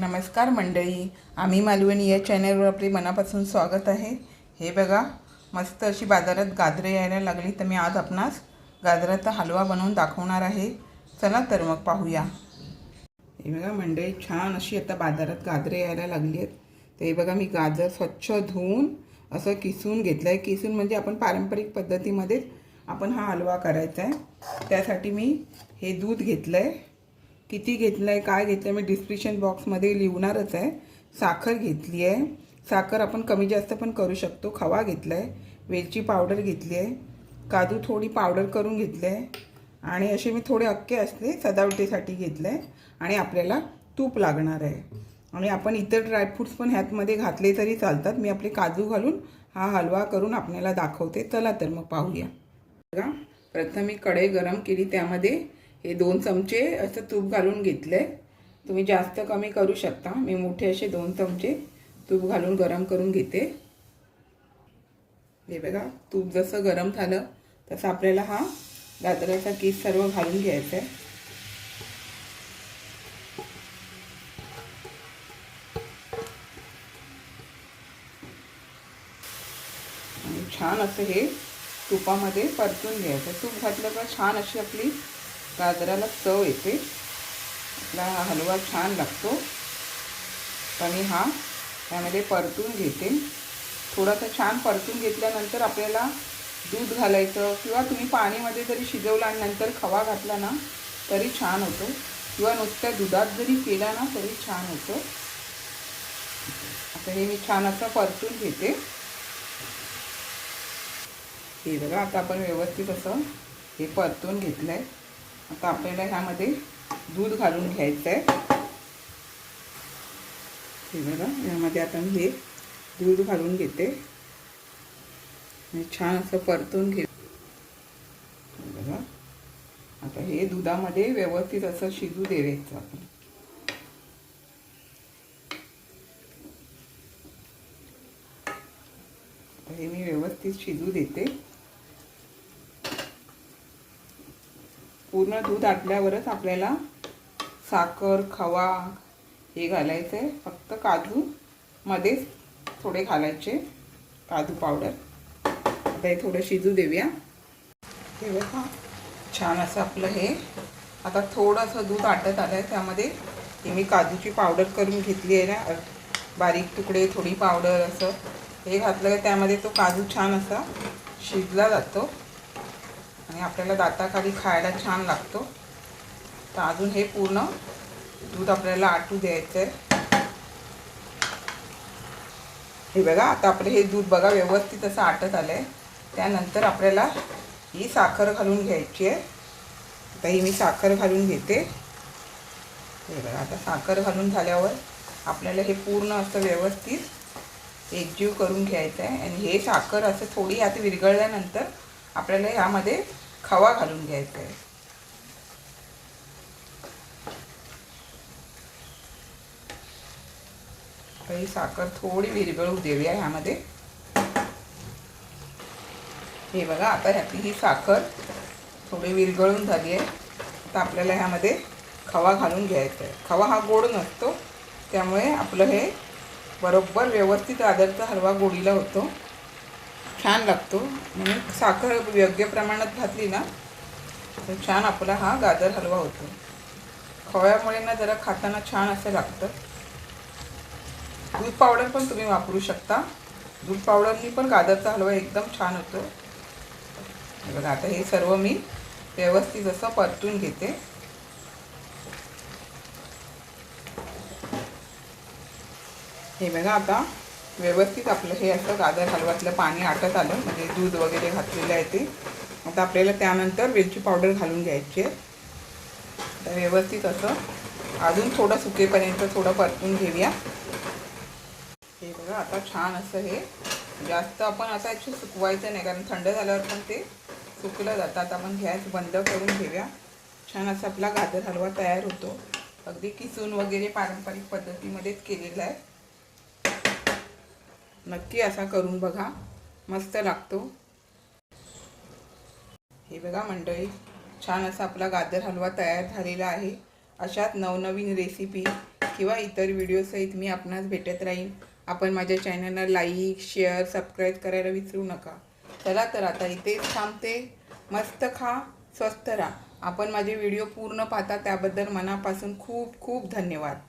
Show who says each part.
Speaker 1: नमस्कार मंडळी आम्ही मालवणी या चॅनलवर आपले मनापासून स्वागत आहे. हे बघा मस्त अशी बाजारात गाजरे यायला लागली तर मी आज आपणास गाजराचा हलवा बनवून दाखवणार आहे. चला तर मग पाहूया. हे बघा मंडळी छान अशी आता बाजारात गाजरे यायला लागली आहेत. तर हे बघा मी गाजर स्वच्छ धुवून असं किसून घेतलं आहे किसून म्हणजे आपण पारंपरिक पद्धतीमध्ये आपण हा हलवा करायचा आहे त्यासाठी मी हे दूध घेतलं आहे किती घेतलं आहे काय घेतलं आहे मी डिस्क्रिप्शन बॉक्समध्ये लिहणारच आहे. साखर घेतली आहे. साखर आपण कमी जास्त पण करू शकतो. खवा घेतला आहे वेलची पावडर घेतली आहे. काजू थोडी पावडर करून घेतली आहे आणि असे मी थोडे अक्के असते सजावटीसाठी घेतलं आहे आणि आपल्याला तूप लागणार आहे. आणि आपण इतर ड्रायफ्रूट्स पण ह्यातमध्ये घातले तरी चालतात. मी आपले काजू घालून हा हलवा करून आपल्याला दाखवते. चला तर मग पाहूया. बघा प्रथम मी कढई गरम केली. त्यामध्ये हे दोन चमचे असं तूप घालून घेतले तुम्ही जास्त कमी करू शकता. मी मोठे असे दोन चमचे तूप घालून गरम करून घेते. हे बघा तूप जसं गरम झालं तसं आपल्याला हा गाजराचा किस सर्व घालून घ्यायचा आहे आणि छान असं हे तुपामध्ये परतून घ्यायचं. तूप घातलं का छान अशी आपली गाजराला चव येते. आपला हा हलवा छान लागतो. आणि हा त्यामध्ये परतून घेते. थोडासा छान परतून घेतल्यानंतर आपल्याला दूध घालायचं किंवा तुम्ही पाणीमध्ये जरी शिजवला आणि नंतर खवा घातला ना तरी छान होतो. किंवा नुसत्या दुधात जरी केला ना तरी छान होतो. आता हे मी छान असं परतून घेते. हे बघा आता आपण व्यवस्थित असं हे परतून घेतलं आहे आता आपल्याला ह्यामध्ये दूध घालून घ्यायचं आहे हे बघा यामध्ये आता मी हे दूध घालून घेते. छान असं परतून घे बघा. आता हे दुधामध्ये व्यवस्थित असं शिजू द्यायचं आपण. हे मी व्यवस्थित शिजू देते. पूर्ण दूध आटल्यावरच आपल्याला साखर खवा हे घालायचं आहे फक्त काजू मध्येच थोडे घालायचे. काजू पावडर आता हे थोडं शिजू देऊया. हे बघा छान असं आपलं हे. आता थोडंसं दूध आटत आलं आहे त्यामध्ये हे मी काजूची पावडर करून घेतली आहे ना. बारीक तुकडे थोडी पावडर असं हे घातलं. त्यामध्ये तो काजू छान असा शिजला जातो. आणि आपल्याला दाताखाली खायला छान लागतो. तर अजून हे पूर्ण दूध आपल्याला आटू द्यायचं आहे हे बघा आता आपलं हे दूध बघा व्यवस्थित असं आटत आलं आहे त्यानंतर आपल्याला ही साखर घालून घ्यायची आहे. आता ही मी साखर घालून घेते. हे बघा आता साखर घालून झाल्यावर आपल्याला हे पूर्ण असं व्यवस्थित एकजीव करून घ्यायचं आहे आणि हे साखर असं थोडी आता विरघळल्यानंतर आपल्याला ह्यामध्ये खवा घालून घ्यायचा आहे ही साखर थोडी विरघळू देऊया ह्यामध्ये हे बघा आता ह्याची ही साखर थोडी विरघळून झाली आहे आता आपल्याला ह्यामध्ये खवा घालून घ्यायचा आहे खवा हा गोड नसतो त्यामुळे आपलं हे बरोबर व्यवस्थित आदरचा हलवा गोडीला होतो छान लागतो. म्हणून साखर योग्य प्रमाणात घातली ना तर छान आपला हा गाजर हलवा होतो. खव्यामुळे ना जरा खाताना छान असं लागतं. दूध पावडर पण तुम्ही वापरू शकता. दूध पावडरनी पण गाजरचा हलवा एकदम छान होतो. बघा आता हे सर्व मी व्यवस्थित असं परतून घेते. हे बघा आता व्यवस्थित आपलं हे असं गाजर हलव्यातलं पाणी आटत आलं म्हणजे दूध वगैरे घातलेलं आहे ते. आता आपल्याला त्यानंतर वेलची पावडर घालून घ्यायची आहे. तर व्यवस्थित असं. अजून थोडं सुकेपर्यंत थोडं परतून घेऊया. हे बघा आता छान असं हे. जास्त आपण आता याची सुकवायचं नाही कारण थंड झाल्यावर पण ते सुकलं जातं. आता आपण गॅस बंद करून घेऊया. छान असा आपला गाजर हलवा तयार होतो. अगदी किसून वगैरे पारंपरिक पद्धतीमध्येच केलेला आहे. नक्की असा करून बघा. मस्त लागतो. हे बघा मंडळी छान असा आपला गाजर हलवा तयार झालेला आहे. अशाच नवनवीन रेसिपी किंवा इतर व्हिडिओसहित मी आपणास भेटत राहीन. आपण माझ्या चॅनलला लाईक शेअर सबस्क्राईब करायला विसरू नका. चला तर आता इथेच थांबते. मस्त खा स्वस्त राहा. आपण माझे व्हिडिओ पूर्ण पाहता त्याबद्दल मनापासून खूप खूप धन्यवाद.